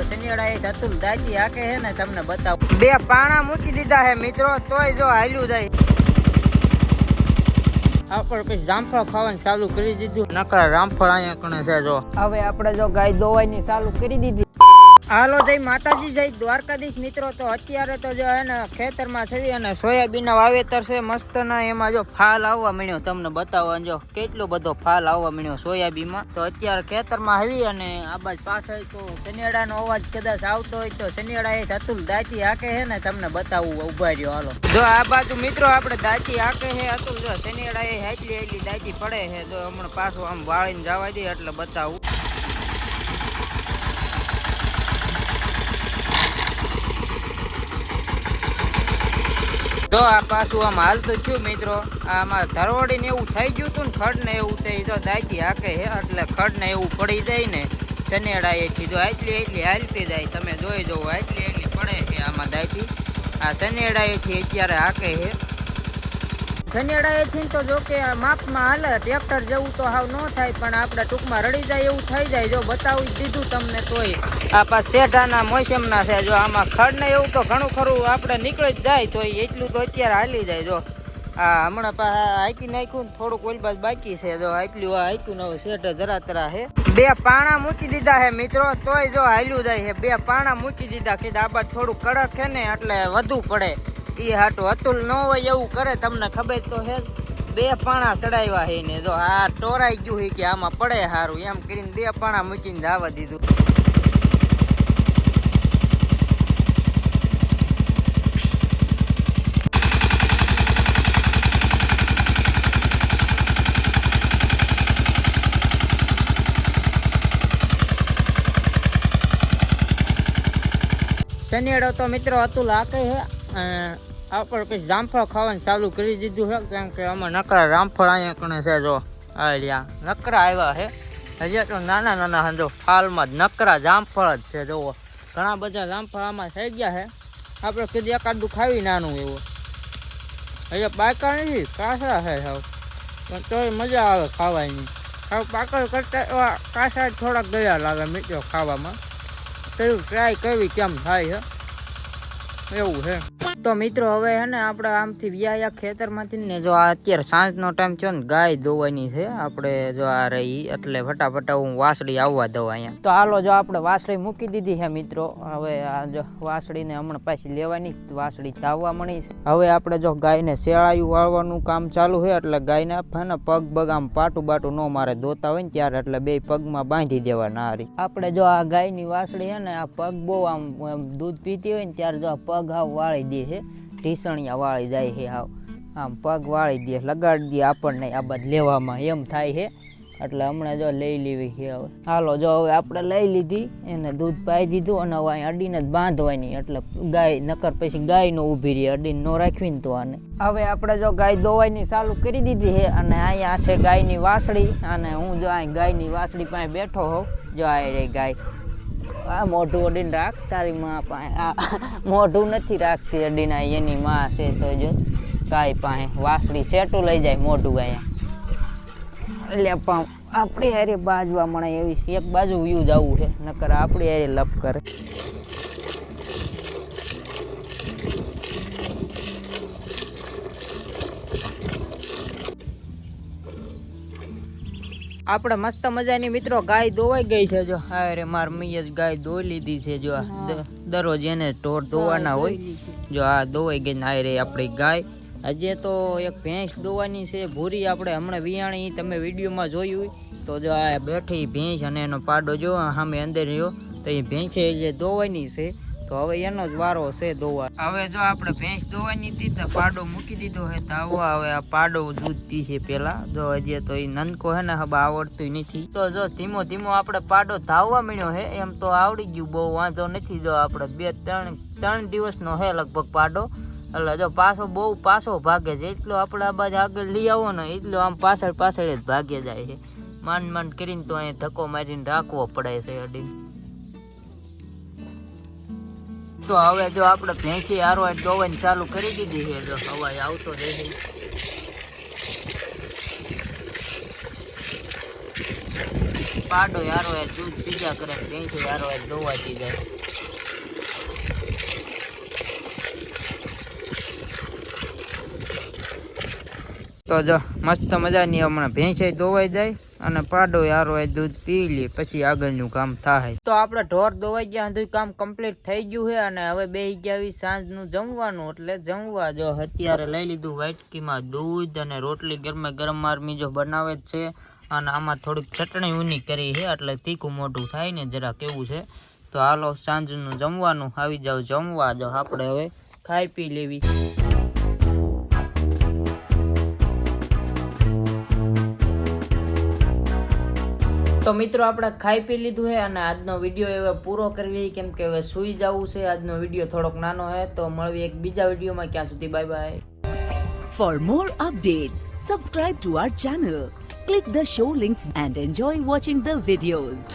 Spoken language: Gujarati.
તો હે ને તમને બતાવું. બે પાણા મૂકી દીધા હે મિત્રો, તોય જો હાલ્યું જાય. આપણે જામફળ ખાવાનું ચાલુ કરી દીધું. નકરા જામફળ અહીંયા કણે છે જો. હવે આપણે જો ગાય દોવાની ચાલુ કરી દીધી. હાલો જય માતાજી, જય દ્વારકાધીશ. મિત્રો, તો અત્યારે તો જો એને ખેતરમાં છે અને સોયાબીનના વાવેતર છે મસ્ત ના એમાં જો ફાલ આવવા મળ્યો તમને બતાવો જો કેટલો બધો ફાલ આવવા મળ્યો સોયાબીનમાં. તો અત્યારે ખેતરમાં આવી અને આ બાજુ પાછળ તો શનિયાળાનો અવાજ કદાચ આવતો હોય તો શનિયાળા એ અતુલ દાંતી હાકે છે ને તમને બતાવું ઊભા રહ્યો. હાલો. જો આ બાજુ મિત્રો આપણે દાંતી હાકે છે, અતુલ જો શનિયાળા એ એટલી એટલી દાંતી પડે છે. જો હમણાં પાછું આમ વાળીને જવા દે એટલે બતાવું. જો આ પાછું આમ હાલતું થયું મિત્રો. આમાં ધરવડી ને એવું થઈ ગયું હતું ને ખડ ને એવું તે તો દાયતી હાકે હે, એટલે ખડ ને એવું પડી જાય ને શનેડા એ કીધું, આટલી એટલી હાલતી જાય, તમે જોઈ જવો, આટલી એટલી પડે છે આમાં દાયતી આ શનેડા એથી અત્યારે હાકે છે શનેડા છે તો જો કે માપમાં હાલે, ટ્રેક્ટર જેવું તો હાવ ન થાય, પણ આપણે ટૂંકમાં રડી જાય એવું થઈ જાય, જો બતાવી દીધું તમને તોય. આ પાછ શેઠાના મોસમના છે, જો આમાં ખડ ને એવું તો ઘણું ખરું, આપણે નીકળી જ જાય, તો એટલું તો અત્યારે હાલી જાય, જો. આ હમણાં પાછા હાકી નાખ્યું ને થોડુંક ઓલબાજ બાકી છે, જો આટલું આ હાક્યું ને શેઠ જરા તરા છે બે પાણા મૂકી દીધા છે મિત્રો, તોય જો હાલ્યું જાય છે બે પાણા મૂકી દીધા કે આ બાજુ થોડું કડક છે ને, એટલે વધુ પડે. એ હાટું અતુલ ન હોય એવું કરે તમને ખબર તો હે બે પાણા ચડાવ્યા હે ને જો આ ટોરાઈ ગયું છે કે આમાં પડે સારું એમ કરીને બે પાણા મૂકીને જવા દીધું. શનિવારે તો મિત્રો અતુલ હાકે હે અ, આપણે કંઈ જામફળ ખાવાનું ચાલુ કરી દીધું છે, કેમ કે આમાં નકરા જામફળ અહીંયા કણે છે જો. આ રહ્યા. નકરા આવ્યા છે. હજી તો નાના નાના હંધો ફાલમાં જ નકરા જામફળ જ છે, જુઓ. ઘણા બધા જામફળ આમાં થઈ ગયા છે. આપણે કીધું એકાદું ખાવી નાનું એવું. હજી પાકા નથી કાસા છે સાવ પણ તોય મજા આવે ખાવાની. સાવ પાકળ કરતા એવા કાસા થોડાક ગયા લાગે મિત્રો ખાવામાં. પેલું ટ્રાય કરવી કેમ થાય છે? એવું છે. તો મિત્રો, હવે હે ને આપણે આમથી વ્યાયા ખેતરમાંથી ને જો આ અત્યારે સાંજનો ટાઈમ થયો ને, ગાય દોવાની છે. આપણે જો આ રહી, એટલે ફટાફટ હું વાસળી આવવા દઉં અહીંયા. તો હાલો જો આપણે વાસળી મૂકી દીધી છે મિત્રો. હવે આ જો વાસળીને હમણાં પાછી લેવાની, વાસળી ચાવવા મળી છે. હવે આપણે જો ગાયને શેળાયું વાળવાનું કામ ચાલુ છે, એટલે ગાયને હે ને પગ આમ પાટું બાટું ન મારે ધોતા હોય ને ત્યારે, એટલે બે પગમાં બાંધી દેવાના હારી. આપણે જો આ ગાયની વાસળી છે ને, આ પગ બહુ આમ દૂધ પીતી હોય ને, ત્યારે જો આ પગ આવ વાળી દે છે ઢીસણિયા વાળી જાય છે આવ આમ પગ વાળી દે, લગાડી દે આપણને આ બાદ લેવામાં, એમ થાય છે એટલે હમણાં જો લઈ લેવી છે હવે. હાલો, જો હવે આપણે લઈ લીધી, એને દૂધ પાઈ દીધું અને હવે અહીં અડીને જ બાંધવાની. એટલે ગાય, નકર પછી ગાય નો ઊભી રહી, અડીને નો રાખવી ને તો આને. હવે આપણે જો ગાય દોવાની ચાલુ કરી દીધી છે અને અહીંયા છે ગાયની વાસળી. અને હું જો અહીં ગાયની વાસળી પાસે બેઠો હોઉં, જો આ રે ગાય. આ મોઢું અડીને રાખ તારી માં પાસે. આ મોઢું નથી રાખતી અડીને એની માં છે તો જો ગાય પાસે. વાસળી સેટું લઈ જાય મોઢું અહીંયા એટલે પણ આપણી હારે બાજવા મળે એવી એક બાજુ વ્યૂ જવું છે, નકર આપણી હારે લપ કરે આપણે મસ્ત મજાની મિત્રો ગાય દોવાઈ ગઈ છે જો. અરે માર મૈયા જ ગાય દોઈ લીધી છે જો આ દરરોજ એને ઢોર દોવાના હોય. જો આ દોવાઈ ગઈ ને રે આપણી ગાય. હજે તો એક ભેંસ દોવાની છે ભૂરી આપણે હમણાં વિયાણી તમે વિડીયોમાં જોયું હોય. તો જો આ બેઠી ભેંસ અને એનો પાડો જો સામે અંદર રહ્યો. તો એ ભેંસે જે દોવાની છે તો હવે એનો જ વારો છે દોવા હવે જો આપણે ભેંસ દોવાની હતી તો પાડો મૂકી દીધો છે તો આવો હવે આ પાડો દૂધ પીશે પેલા. જો હજી તો એ નનકો હે ને હવે આવડતું નથી. તો જો ધીમો ધીમો આપણે પાડો ધાવવા મળ્યો હે એમ તો આવડી ગયું, બહુ વાંધો નથી. જો આપણે બે ત્રણ ત્રણ દિવસનો છે લગભગ પાડો. એટલે જો પાછો બહુ પાછો ભાગે છે. એટલો આપણે આ બાજુ આગળ લઈ આવો ને એટલો આમ પાછળ પાછળ જ ભાગે જાય છે. માંડ માંડ કરીને તો અહીંયા ધક્કો મારીને રાખવો પડે છે અડી. તો હવે જો આપણે ભેંસી હારવા દોવાની ચાલુ કરી દીધી છે, જો અવાજ આવતો રહે પાડો યાર દૂધ બીજા કરે, ભેંસો યાર દોવાતી જાય. તો જો મસ્ત મજાની હમણાં ભેંસે દોવાઈ જાય. અને પાડો યારો એ દૂધ પી લે, પછી આગળનું કામ થાય. તો આપણે ઢોર દોવાઈ ગયા સુધી કામ કમ્પ્લીટ થઈ ગયું છે અને હવે બે ગયા સાંજનું જમવાનું, એટલે જમવા જો અત્યારે લઈ લીધું વાટકીમાં દૂધ અને રોટલી ગરમે ગરમ આર્મી જો બનાવે જ છે. અને આમાં થોડીક ચટણી ઊની કરી છે, એટલે તીખું મોઢું થાય ને જરા કેવું છે. તો હાલો સાંજનું જમવાનું, આવી જાવ જમવા જો આપણે હવે ખાઈ પી લેવી. તો મિત્રો આપણે ખાઈ પી લીધું છે અને આજનો વીડિયો હવે પૂરો કરવી કેમ કે હવે સૂઈ જવું છે આજનો વીડિયો થોડોક નાનો છે તો મળવી એક બીજા વિડીયોમાં ક્યાં સુધી bye bye For more updates, subscribe to our channel, click the show links and enjoy watching the videos.